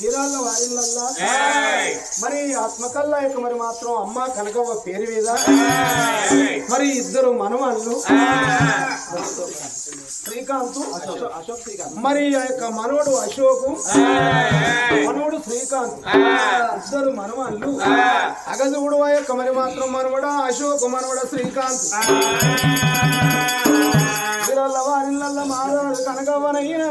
తీరాల వారిల్లల్లా మరి ఆత్మకల్లా యొక్క మరి మాత్రం అమ్మ కనకవ్వ పేరు మీద. మరి ఇద్దరు మనవాళ్ళు. శ్రీకాంత్ అశోక్. శ్రీకాంత్. మరి ఆ యొక్క మనవడు అశోకు మనవడు శ్రీకాంత్. ఇద్దరు మనవాళ్ళు. అగదుడు ఆ యొక్క మరి మాత్రం మనవడ అశోక్ మనవడ శ్రీకాంత్. తీరాల వారిల్లల్ల మాధవుడు కనకవ్వనయ్యా.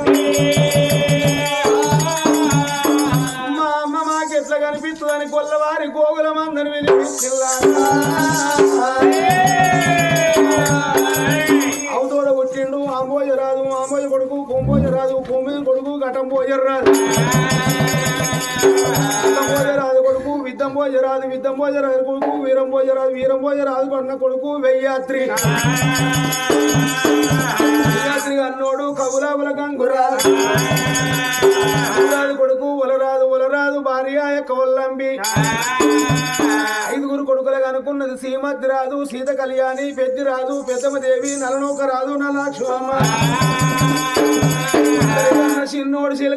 ఘటం భోజ రాదు కొడుకు విద్దం భోజ విద్దం భోజ కొడుకు వీరం పోయరాదు వీరం పోయరాదు కొన్న కొడుకు వెయ్యాత్రి. వెయ్యాత్రి అన్నోడు కబులాబుల గంగురాదు కొడుకు ఒలరాదు ఒలరాదు భార్య యొక్క ఒల్లంబి ఐదుగురు కొడుకులకు అనుకున్నది సీమద్ది రాదు సీత కళ్యాణి పెద్ది రాదు పెద్దమ్మ దేవి నలనూక రాదు నలాక్షమ్మ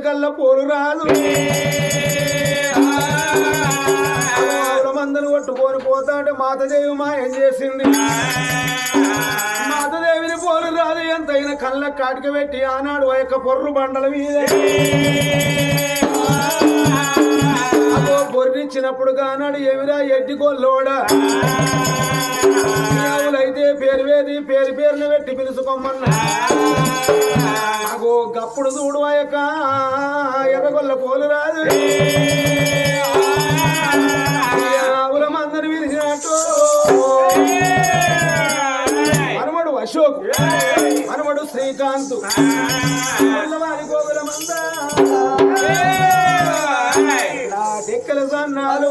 చిలకల్ల పోరు రాదు. మందను కొట్టుకొని పోతాంటే మాతదేవి మాయం చేసింది. మాతదేవిని పోరు రాదు. ఎంతైనా కళ్ళ కాటిక పెట్టి ఆనాడు ఆ యొక్క పొర్రు బండల మీద. అదో బొర్రిచ్చినప్పుడు కానాడు ఎవిరా ఎడ్డి ఆవులైతే పేరు వేది పేరు పేరుని పెట్టి పిలుచుకోమన్నా నాకు గప్పుడు చూడు ఆ యొక్క ఎర్రగొల్ల పోలు రాదు. ఆవుల మందరు పిలిచినట్టు మనమడు అశోక్ మనమడు శ్రీకాంత్ వారి గోగుల మంద డెక్కల సన్నాలు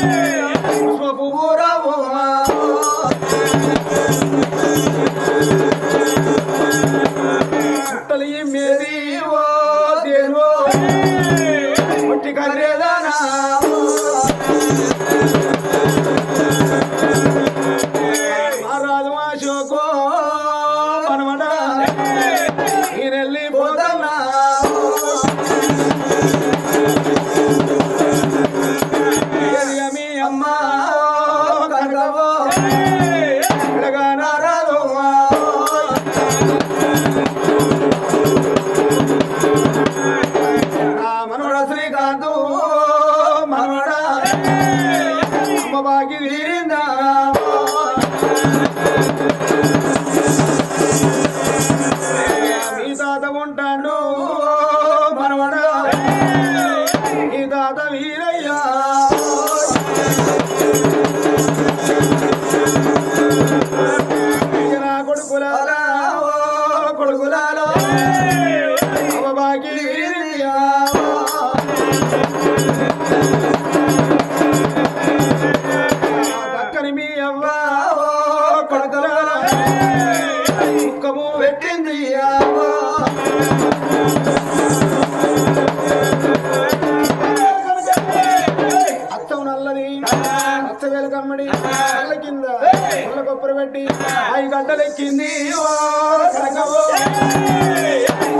Yeah. అమ్మబాకి వీరిందా గడ్డలెక్కింది ఓ కనకవో.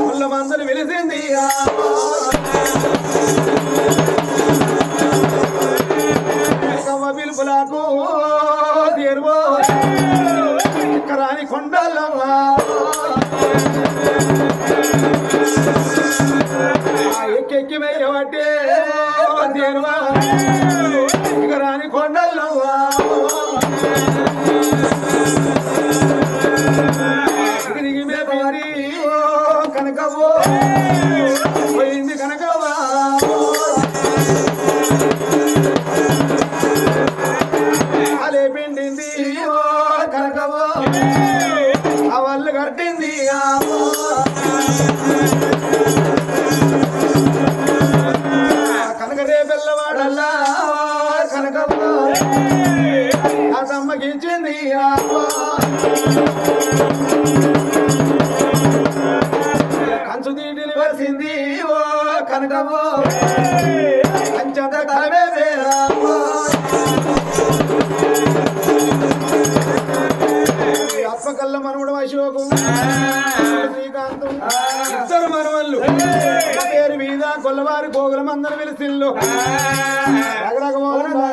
ముళ్ళ మందలు వెలిసింది పిలుపులకు తీరువో. రాని కొండలవా ఎక్కెక్కి వేయబట్టే తీరువా. కనకవో కంచంత తలవే వేరా అప్పకల్ల మనవడు అశోకు. శ్రీకాంతం. ఇద్దరు మనవళ్ళు. పేరు మీద కొల్లవారి గోగులం అందరు వెలిసిల్లు రగరగమోహన అరవై